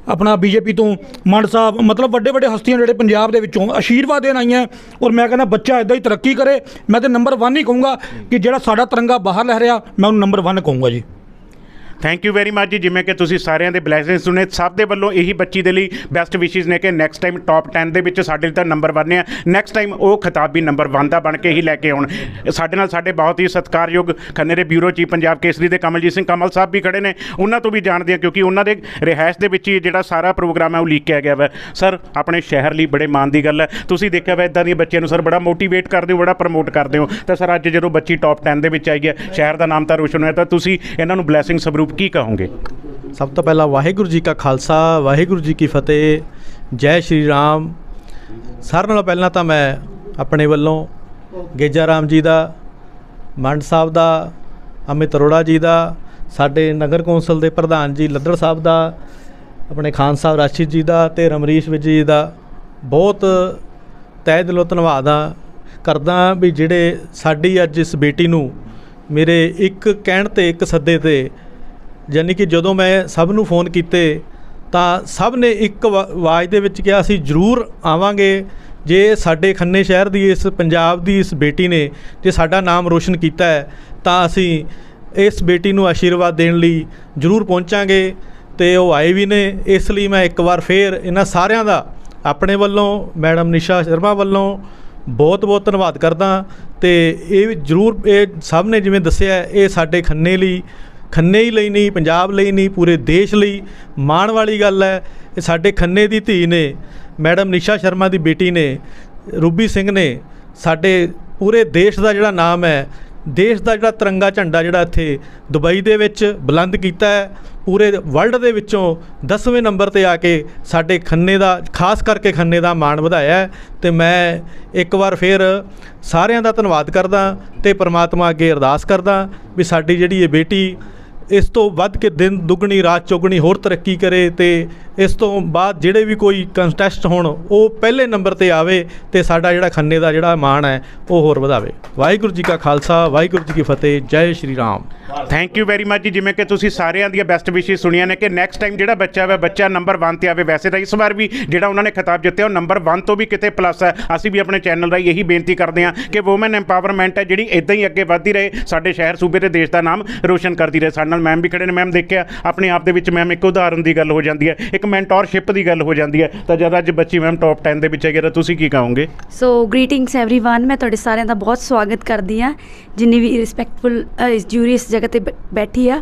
ਆਪਣਾ ਬੀਜੇਪੀ ਤੋਂ ਮੰਡ ਸਾਹਿਬ, ਮਤਲਬ ਵੱਡੇ ਵੱਡੇ ਹਸਤੀਆਂ ਜਿਹੜੇ ਪੰਜਾਬ ਦੇ ਵਿੱਚੋਂ ਆਸ਼ੀਰਵਾਦ ਦੇਣ ਆਈਆਂ ਔਰ ਮੈਂ ਕਹਿੰਦਾ ਬੱਚਾ ਇਦਾਂ ਹੀ ਤਰੱਕੀ ਕਰੇ, ਮੈਂ ਤੇ ਨੰਬਰ 1 ਹੀ ਕਹੂੰਗਾ ਕਿ ਜਿਹੜਾ ਸਾਡਾ ਤਿਰੰਗਾ ਬਾਹਰ ਲਹਿ ਰਿਹਾ, ਮੈਂ ਉਹਨੂੰ ਨੰਬਰ 1 ਕਹੂੰਗਾ ਜੀ। Thank you very much ji, ਜਿਵੇਂ ਕਿ ਤੁਸੀਂ ਸਾਰਿਆਂ ਦੇ ਬਲੇਸਿੰਗਸ ਸੁਣੇ, ਸਭ ਦੇ ਵੱਲੋਂ ਇਹੀ ਬੱਚੀ ਦੇ ਲਈ ਬੈਸਟ ਵਿਸ਼ੇਸ ਨੇ ਕਿ ਨੈਕਸਟ ਟਾਈਮ ਟੌਪ 10 ਦੇ ਵਿੱਚ ਸਾਡੇ ਲਈ ਤਾਂ ਨੰਬਰ 1 ਆ। ਨੈਕਸਟ ਟਾਈਮ ਉਹ ਖਿਤਾਬ ਵੀ ਨੰਬਰ 1 ਦਾ ਬਣ ਕੇ ਹੀ ਲੈ ਕੇ ਆਉਣ। ਸਾਡੇ ਨਾਲ ਸਾਡੇ ਬਹੁਤ ਹੀ ਸਤਿਕਾਰਯੋਗ ਖੰਨੇ ਦੇ ਬਿਊਰੋ ਚੀਫ ਪੰਜਾਬ ਕੇਸਰੀ ਦੇ ਕਮਲਜੀਤ ਸਿੰਘ ਕਮਲ ਸਾਹਿਬ ਵੀ ਖੜੇ ਨੇ। ਉਹਨਾਂ ਤੋਂ ਵੀ ਜਾਣਦੇ ਆ ਕਿਉਂਕਿ ਉਹਨਾਂ ਦੇ ਰਿਹਾਇਸ਼ ਦੇ ਵਿੱਚ ਹੀ ਜਿਹੜਾ ਸਾਰਾ ਪ੍ਰੋਗਰਾਮ ਹੈ ਉਹ ਲੀਕ ਕਿਆ ਗਿਆ ਵਾ। ਸਰ ਆਪਣੇ ਸ਼ਹਿਰ ਲਈ ਬੜੇ ਮਾਣ ਦੀ ਗੱਲ ਹੈ। ਤੁਸੀਂ ਦੇਖਿਆ ਵਾ ਇਦਾਂ ਦੀਆਂ ਬੱਚਿਆਂ ਨੂੰ ਸਰ ਬੜਾ ਮੋਟੀਵੇਟ ਕਰਦੇ ਹੋ, ਬੜਾ ਪ੍ਰਮੋਟ ਕਰਦੇ ਹੋ। ਤਾਂ ਸਰ ਅੱਜ ਜਦੋਂ ਬੱਚੀ ਟੌਪ 10 ਦੇ ਵਿੱਚ ਆਈ ਹੈ, ਸ਼ਹਿਰ ਦਾ ਨਾਮ ਤਾਂ ਰੋਸ਼ਨ ਹੋਇਆ, ਤਾਂ ਤੁਸੀਂ ਇਹਨਾਂ ਨੂੰ ਬਲੇਸਿੰਗ ਸਵਰੂਪ ਕੀ ਕਹੋਗੇ? ਸਭ ਤੋਂ ਪਹਿਲਾਂ ਵਾਹਿਗੁਰੂ ਜੀ ਕਾ ਖਾਲਸਾ, ਵਾਹਿਗੁਰੂ ਜੀ ਕੀ ਫਤਿਹ, ਜੈ ਸ਼੍ਰੀ ਰਾਮ। ਸਾਰਿਆਂ ਨਾਲੋਂ ਪਹਿਲਾਂ ਤਾਂ ਮੈਂ ਆਪਣੇ ਵੱਲੋਂ ਗੇਜਾ ਰਾਮ ਜੀ ਦਾ, ਮੰਡ ਸਾਹਿਬ ਦਾ, ਅਮਿਤ ਅਰੋੜਾ ਜੀ ਦਾ, ਸਾਡੇ ਨਗਰ ਕੌਂਸਲ ਦੇ ਪ੍ਰਧਾਨ ਜੀ ਲੱਦੜ ਸਾਹਿਬ ਦਾ, ਆਪਣੇ ਖਾਨ ਸਾਹਿਬ ਰਾਸ਼ਿਦ ਜੀ ਦਾ ਤੇ ਰਮਰੀਸ਼ ਵਿਜ ਜੀ ਦਾ ਬਹੁਤ ਤਹਿ ਦਿਲੋਂ ਧੰਨਵਾਦ ਆ ਕਰਦਾ ਵੀ ਜਿਹੜੇ ਸਾਡੀ ਅੱਜ ਇਸ ਬੇਟੀ ਨੂੰ ਮੇਰੇ ਇੱਕ ਕਹਿਣ ਤੇ ਇੱਕ ਸੱਦੇ ਤੇ ਯਾਨੀ ਕਿ ਜਦੋਂ ਮੈਂ ਸਭ ਨੂੰ ਫੋਨ ਕੀਤੇ, ਤਾਂ ਸਭ ਨੇ ਇੱਕ ਵਾ- ਆਵਾਜ਼ ਦੇ ਵਿੱਚ ਕਿਹਾ, ਅਸੀਂ ਜ਼ਰੂਰ ਆਵਾਂਗੇ। ਜੇ ਸਾਡੇ ਖੰਨੇ ਸ਼ਹਿਰ ਦੀ ਇਸ, ਪੰਜਾਬ ਦੀ ਇਸ ਬੇਟੀ ਨੇ, ਜੇ ਸਾਡਾ ਨਾਮ ਰੋਸ਼ਨ ਕੀਤਾ ਹੈ, ਤਾਂ ਅਸੀਂ ਇਸ ਬੇਟੀ ਨੂੰ ਆਸ਼ੀਰਵਾਦ ਦੇਣ ਲਈ ਜ਼ਰੂਰ ਪਹੁੰਚਾਂਗੇ। ਤੇ ਉਹ ਆਏ ਵੀ ਨੇ। ਇਸ ਲਈ ਮੈਂ ਇੱਕ ਵਾਰ ਫੇਰ ਇਹਨਾਂ ਸਾਰਿਆਂ ਦਾ, ਆਪਣੇ ਵੱਲੋਂ, ਮੈਡਮ ਨਿਸ਼ਾ ਸ਼ਰਮਾ ਵੱਲੋਂ ਬਹੁਤ ਬਹੁਤ ਧੰਨਵਾਦ ਕਰਦਾ। ਤੇ ਇਹ ਵੀ ਜ਼ਰੂਰ, ਇਹ ਸਭ ਨੇ ਜਿਵੇਂ ਦੱਸਿਆ, ਇਹ ਸਾਡੇ ਖੰਨੇ ਲਈ ਖੰਨੇ ਹੀ ਲਈ ਨਹੀਂ, ਪੰਜਾਬ ਲਈ ਨਹੀਂ, ਪੂਰੇ ਦੇਸ਼ ਲਈ। ਮਾਣ ਵਾਲੀ ਗੱਲ ਹੈ, ਇਹ ਸਾਡੇ ਖੰਨੇ ਦੀ ਧੀ ਨੇ, ਮੈਡਮ ਨਿਸ਼ਾ ਸ਼ਰਮਾ ਦੀ ਬੇਟੀ ਨੇ, ਰੂਬੀ ਸਿੰਘ ਨੇ, ਸਾਡੇ ਪੂਰੇ ਦੇਸ਼ ਦਾ ਜਿਹੜਾ ਨਾਮ ਹੈ, ਦੇਸ਼ ਦਾ ਜਿਹੜਾ ਤਿਰੰਗਾ ਝੰਡਾ ਜਿਹੜਾ ਇੱਥੇ ਦੁਬਈ ਦੇ ਵਿੱਚ ਬੁਲੰਦ ਕੀਤਾ ਹੈ, ਪੂਰੇ ਵਰਲਡ ਦੇ ਵਿੱਚੋਂ 10ਵੇਂ ਨੰਬਰ ਤੇ ਆ ਕੇ ਸਾਡੇ ਖੰਨੇ ਦਾ, ਖਾਸ ਕਰਕੇ ਖੰਨੇ ਦਾ ਮਾਣ ਵਧਾਇਆ ਹੈ। ਤੇ ਮੈਂ ਇੱਕ ਵਾਰ ਫੇਰ ਸਾਰਿਆਂ ਦਾ ਧੰਨਵਾਦ ਕਰਦਾ ਤੇ ਪ੍ਰਮਾਤਮਾ ਅੱਗੇ ਅਰਦਾਸ ਕਰਦਾ ਵੀ ਸਾਡੀ ਜਿਹੜੀ ਇਹ ਬੇਟੀ ਇਸ ਤੋਂ ਵੱਧ ਕੇ ਦਿਨ ਦੁੱਗਣੀ ਰਾਤ ਚੌਗਣੀ ਹੋਰ ਤਰੱਕੀ ਕਰੇ ਤੇ ਇਸ ਤੋਂ ਬਾਅਦ ਜਿਹੜੇ ਵੀ ਕੋਈ ਕੰਟੈਸਟ ਹੋਣ, ਉਹ ਪਹਿਲੇ ਨੰਬਰ ਤੇ ਆਵੇ ਤੇ ਸਾਡਾ ਜਿਹੜਾ ਖੰਨੇ ਦਾ ਜਿਹੜਾ ਮਾਣ ਹੈ, ਉਹ ਹੋਰ ਵਧਾਵੇ। ਵਾਹਿਗੁਰੂ ਜੀ ਕਾ ਖਾਲਸਾ, ਵਾਹਿਗੁਰੂ ਜੀ ਕੀ ਫਤਿਹ, ਜੈ Shri Ram. Thank you very much ਜਿਵੇਂ ਕਿ ਤੁਸੀਂ ਸਾਰਿਆਂ ਦੀਆਂ ਬੈਸਟ ਵਿਸ਼ੇਸ ਸੁਣੀਆਂ ਨੇ ਕਿ ਨੈਕਸਟ ਟਾਈਮ ਜਿਹੜਾ ਬੱਚਾ ਵਾ, ਬੱਚਾ ਨੰਬਰ 1 ਤੇ ਆਵੇ। ਵੈਸੇ ਤਾਂ ਇਸ ਵਾਰ ਵੀ ਜਿਹੜਾ ਉਹਨਾਂ ਨੇ ਖਿਤਾਬ ਜਿੱਤਿਆ, ਉਹ ਨੰਬਰ 1 ਤੋਂ ਵੀ ਕਿਤੇ ਪਲੱਸ ਹੈ। ਅਸੀਂ ਵੀ ਆਪਣੇ ਚੈਨਲ ਰਾਹੀਂ ਇਹੀ ਬੇਨਤੀ ਕਰਦੇ ਹਾਂ ਕਿ ਔਮਨ ਐਮਪਾਵਰਮੈਂਟ ਹੈ, ਜਿਹੜੀ ਇਦਾਂ ਹੀ ਅੱਗੇ ਵਧਦੀ ਰਹੇ, ਸਾਡੇ ਸ਼ਹਿਰ, ਸੂਬੇ ਤੇ ਦੇਸ਼ ਦਾ ਨਾਮ ਰੋਸ਼ਨ ਕਰਦੀ ਰਹੇ। ਸਾਡੇ ਨਾਲ ਮੈਮ ਵੀ ਖੜੇ ਨੇ। ਮੈਮ ਦੇਖਿਆ, ਆਪਣੇ ਆਪ ਦੇ ਵਿੱਚ ਮੈਮ ਇੱਕ ਉਦਾਹਰਨ ਦੀ ਗੱਲ ਹੋ ਜਾਂਦੀ ਹੈ। ਇੱਕ ਮੈਂਟੋਰਸ਼ਿਪ ਦੀ ਗੱਲ ਹੋ ਜਾਂਦੀ ਹੈ ਤਾਂ ਜਦ ਅੱਜ ਬੱਚੀ ਮੈਮ ਟੌਪ 10 ਦੇ ਵਿੱਚ ਹੈਗੀ ਤਾਂ ਤੁਸੀਂ ਕੀ ਕਹੋਗੇ ਸੋ ਗ੍ਰੀਟਿੰਗਸ एवरीवन ਮੈਂ ਤੁਹਾਡੇ ਸਾਰਿਆਂ ਦਾ ਬਹੁਤ ਸਵਾਗਤ ਕਰਦੀ ਹਾਂ ਜਿੰਨੀ ਵੀ ਰਿਸਪੈਕਟਫੁਲ ਇਸ ਜੂਰੀ ਇਸ ਜਗ੍ਹਾ ਤੇ ਬ- ਬੈਠੀ ਆ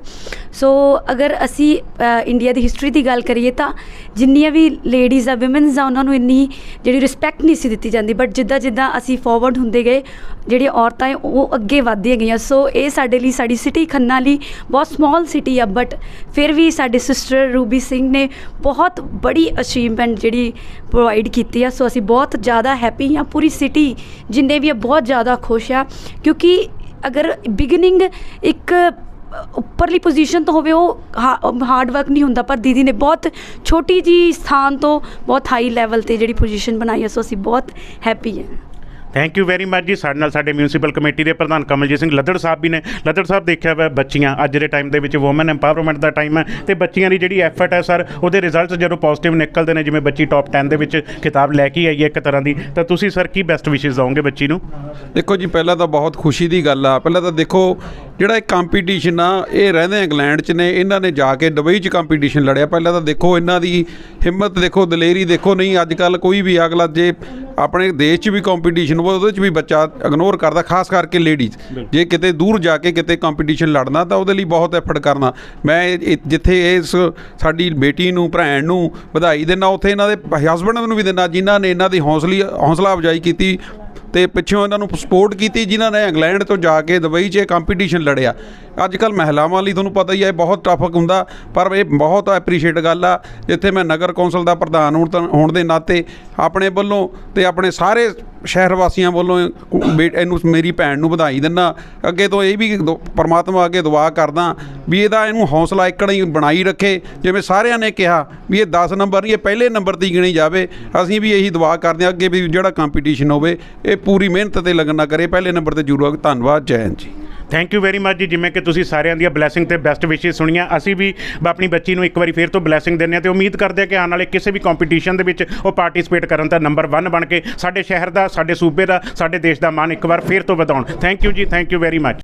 ਸੋ ਅਗਰ ਅਸੀਂ ਅ, ਇੰਡੀਆ ਦੀ ਹਿਸਟਰੀ ਦੀ ਗੱਲ ਕਰੀਏ ਤਾਂ ਜਿੰਨੀਆਂ ਵੀ ਲੇਡੀਜ਼ ਆ ਔਮਨਸ ਆ ਉਹਨਾਂ ਨੂੰ ਇੰਨੀ ਜਿਹੜੀ ਰਿਸਪੈਕਟ ਨਹੀਂ ਸੀ ਦਿੱਤੀ ਜਾਂਦੀ ਬਟ ਜਿੱਦਾਂ ਜਿੱਦਾਂ ਅਸੀਂ ਫਾਰਵਰਡ ਹੁੰਦੇ ਗਏ ਜਿਹੜੀਆਂ ਔਰਤਾਂ ਹੈ, ਉਹ ਅੱਗੇ ਵਧਦੀਆਂ ਗਈਆਂ। ਸੋ ਇਹ ਸਾਡੇ ਲਈ, ਸਾਡੀ ਸਿਟੀ ਖੰਨਾ ਲਈ ਬਹੁਤ ਸਮਾਲ ਸਿਟੀ ਆ ਬਟ ਫਿਰ ਵੀ ਸਾਡੇ ਸਿਸਟਰ ਰੂਬੀ ਸਿੰਘ ਨੇ ਬਹੁਤ ਬੜੀ ਅਚੀਵਮੈਂਟ ਜਿਹੜੀ ਪ੍ਰੋਵਾਈਡ ਕੀਤੀ ਆ। ਸੋ ਅਸੀਂ ਬਹੁਤ ਜ਼ਿਆਦਾ ਹੈਪੀ ਆ, ਪੂਰੀ ਸਿਟੀ ਜਿੰਨੇ ਵੀ ਆ, ਬਹੁਤ ਜ਼ਿਆਦਾ ਖੁਸ਼ ਆ। ਕਿਉਂਕਿ ਅਗਰ ਬਿਗਨਿੰਗ ਇੱਕ ਉੱਪਰਲੀ ਪੋਜੀਸ਼ਨ ਤੋਂ ਹੋਵੇ, ਉਹ ਹਾਰਡ ਵਰਕ ਨਹੀਂ ਹੁੰਦਾ, ਪਰ ਦੀਦੀ ਨੇ ਬਹੁਤ ਛੋਟੀ ਜੀ ਸਥਾਨ ਤੋਂ ਬਹੁਤ ਹਾਈ ਲੈਵਲ ਤੇ ਜਿਹੜੀ ਪੋਜੀਸ਼ਨ ਬਣਾਈ ਹੈ ਸੋ ਅਸੀਂ ਬਹੁਤ ਹੈਪੀ ਹਾਂ ਥੈਂਕ ਯੂ ਵੈਰੀ ਮੱਚ ਜੀ। ਸਾਡੇ ਨਾਲ ਸਾਡੇ ਮਿਊਨਿਸਪਲ ਕਮੇਟੀ ਦੇ ਪ੍ਰਧਾਨ ਕਮਲਜੀਤ ਸਿੰਘ ਲੱਦੜ ਸਾਹਿਬ ਵੀ ਨੇ। ਲੱਦੜ ਸਾਹਿਬ ਦੇਖਿਆ ਹੋਇਆ ਬੱਚੀਆਂ, ਅੱਜ ਦੇ ਟਾਈਮ ਦੇ ਵਿੱਚ ਔਮਨ ਐਮਪਾਵਰਮੈਂਟ ਦਾ ਟਾਈਮ ਹੈ। ਤੇ ਬੱਚੀਆਂ ਦੀ ਜਿਹੜੀ ਐਫਰਟ ਹੈ ਸਰ ਉਹਦੇ ਰਿਜ਼ਲਟਸ ਜਦੋਂ ਪੋਜ਼ਿਟਿਵ ਨਿਕਲਦੇ ਨੇ, ਜਿਵੇਂ ਬੱਚੀ ਟੌਪ 10 ਦੇ ਵਿੱਚ ਕਿਤਾਬ ਲੈ ਕੇ ਆਈ ਹੈ ਇੱਕ ਤਰ੍ਹਾਂ ਦੀ, ਤਾਂ ਤੁਸੀਂ ਸਰ ਕੀ ਬੈਸਟ ਵਿਸ਼ੇਸ ਦਵੋਗੇ ਬੱਚੀ ਨੂੰ? ਦੇਖੋ ਜੀ, ਪਹਿਲਾਂ ਤਾਂ ਬਹੁਤ ਖੁਸ਼ੀ ਦੀ ਗੱਲ ਆ। ਪਹਿਲਾਂ ਤਾਂ ਦੇਖੋ, ਜਿਹੜਾ ਇਹ ਕੰਪੀਟੀਸ਼ਨ ਆ, ਇਹ ਰਹਿੰਦੇ ਇੰਗਲੈਂਡ 'ਚ ਨੇ, ਇਹਨਾਂ ਨੇ ਜਾ ਕੇ ਦੁਬਈ 'ਚ ਕੰਪੀਟੀਸ਼ਨ ਲੜਿਆ। ਪਹਿਲਾਂ ਤਾਂ ਦੇਖੋ, ਇਹਨਾਂ ਦੀ ਹਿੰਮਤ ਦੇਖੋ, ਦਲੇਰੀ ਦੇਖੋ, ਨਹੀਂ, ਅੱਜ ਕੱਲ ਕੋਈ ਵੀ ਅਗਲਾ ਜੇ ਆਪਣੇ ਦੇਸ਼ 'ਚ ਵੀ ਕੰਪੀਟੀਸ਼ਨ ਹੋਵੇ ਉਹਦੇ 'ਚ ਵੀ ਬੱਚਾ ਇਗਨੋਰ ਕਰਦਾ ਖਾਸ ਕਰਕੇ ਲੇਡੀਜ਼ ਜੇ ਕਿਤੇ ਦੂਰ ਜਾ ਕੇ ਕਿਤੇ ਕੰਪੀਟੀਸ਼ਨ ਲੜਨਾ ਤਾਂ ਉਹਦੇ ਲਈ ਬਹੁਤ ਐਫਰਟ ਕਰਨਾ। ਮੈਂ ਇਹ- ਇਹ- ਜਿੱਥੇ ਇਸ ਸਾਡੀ ਬੇਟੀ ਨੂੰ ਭੈਣ ਨੂੰ ਵਧਾਈ ਦੇਣਾ ਉੱਥੇ ਇਹਨਾਂ ਦੇ ਹਸਬੰਡ ਨੂੰ ਵੀ ਦੇਣਾ ਜਿਨ੍ਹਾਂ ਨੇ ਇਹਨਾਂ ਦੀ ਹੌਸਲੀ ਹੌਸਲਾ ਅਫਜਾਈ ਕੀਤੀ ਤੇ ਪਿੱਛੋਂ ਇਹਨਾਂ ਨੂੰ ਸਪੋਰਟ ਕੀਤੀ ਜਿਨ੍ਹਾਂ ਨੇ ਇੰਗਲੈਂਡ ਤੋਂ ਜਾ ਕੇ ਦੁਬਈ 'ਚ ਕੰਪੀਟੀਸ਼ਨ ਲੜਿਆ। ਅੱਜ ਕੱਲ ਮਹਿਲਾਵਾਂ ਲਈ ਤੁਹਾਨੂੰ ਪਤਾ ਹੀ ਹੈ ਇਹ ਬਹੁਤ ਟਫ ਹੁੰਦਾ, ਪਰ ਇਹ ਬਹੁਤ ਐਪਰੀਸ਼ੀਏਟ ਗੱਲ ਆ। ਜਿੱਥੇ ਮੈਂ ਨਗਰ ਕੌਂਸਲ ਦਾ ਪ੍ਰਧਾਨ ਹੋਣ ਤਾਂ- ਹੋਣ ਦੇ ਨਾਤੇ ਆਪਣੇ ਵੱਲੋਂ ਤੇ ਆਪਣੇ ਸਾਰੇ ਸ਼ਹਿਰ ਵਾਸੀਆਂ ਵੱਲੋਂ ਬੇ- ਇਹਨੂੰ ਮੇਰੀ ਭੈਣ ਨੂੰ ਵਧਾਈ ਦਿੰਦਾ ਅੱਗੇ ਤੋਂ ਇਹ ਵੀ ਪਰਮਾਤਮਾ ਅੱਗੇ ਦੁਆ ਕਰਦਾ ਵੀ ਇਹਦਾ ਇਹਨੂੰ ਹੌਸਲਾ ਇੱਕੜ ਹੀ ਬਣਾਈ ਰੱਖੇ। ਜਿਵੇਂ ਸਾਰਿਆਂ ਨੇ ਕਿਹਾ ਵੀ ਇਹ 10 ਨੰਬਰ ਨਹੀਂ, ਇਹ ਪਹਿਲੇ ਨੰਬਰ ਤੇ ਹੀ ਗਿਣੀ ਜਾਵੇ। ਅਸੀਂ ਵੀ ਇਹੀ ਦੁਆ ਕਰਦੇ ਹਾਂ, ਅੱਗੇ ਵੀ ਜਿਹੜਾ ਕੰਪੀਟੀਸ਼ਨ ਹੋਵੇ, ਇਹ ਪੂਰੀ ਮਿਹਨਤ ਤੇ ਲੱਗਣ ਨਾ ਕਰੇ। ਪਹਿਲੇ ਨੰਬਰ ਤੇ ਜ਼ਰੂਰ ਆਵੇ। ਧੰਨਵਾਦ, ਜੈ ਹਿੰਦ ਜੀ। Thank you very much ji, ਜਿਵੇਂ ਕਿ ਤੁਸੀਂ ਸਾਰਿਆਂ ਦੀਆਂ ਬਲੇਸਿੰਗ ਤੇ ਬੈਸਟ ਵਿਸ਼ੇਸ ਸੁਣੀਆਂ, ਅਸੀਂ ਵੀ ਬ- ਆਪਣੀ ਬੱਚੀ ਨੂੰ ਇੱਕ ਵਾਰੀ ਫੇਰ ਤੋਂ ਬਲੇਸਿੰਗ ਦਿੰਦੇ ਹਾਂ ਤੇ ਉਮੀਦ ਕਰਦੇ ਹਾਂ ਕਿ ਆਉਣ ਵਾਲੇ ਕਿਸੇ ਵੀ ਕੰਪੀਟੀਸ਼ਨ ਦੇ ਵਿੱਚ ਉਹ ਪਾਰਟਿਸਿਪੇਟ ਕਰਨ ਦਾ ਨੰਬਰ 1 ਬਣ ਕੇ ਸਾਡੇ ਸ਼ਹਿਰ ਦਾ, ਸਾਡੇ ਸੂਬੇ ਦਾ, ਸਾਡੇ ਦੇਸ਼ ਦਾ ਮਾਣ ਇੱਕ ਵਾਰ ਫੇਰ ਤੋਂ ਵਧਾਉਣ। ਥੈਂਕ ਯੂ ਜੀ ਥੈਂਕ ਯੂ ਵੈਰੀ ਮੱਚ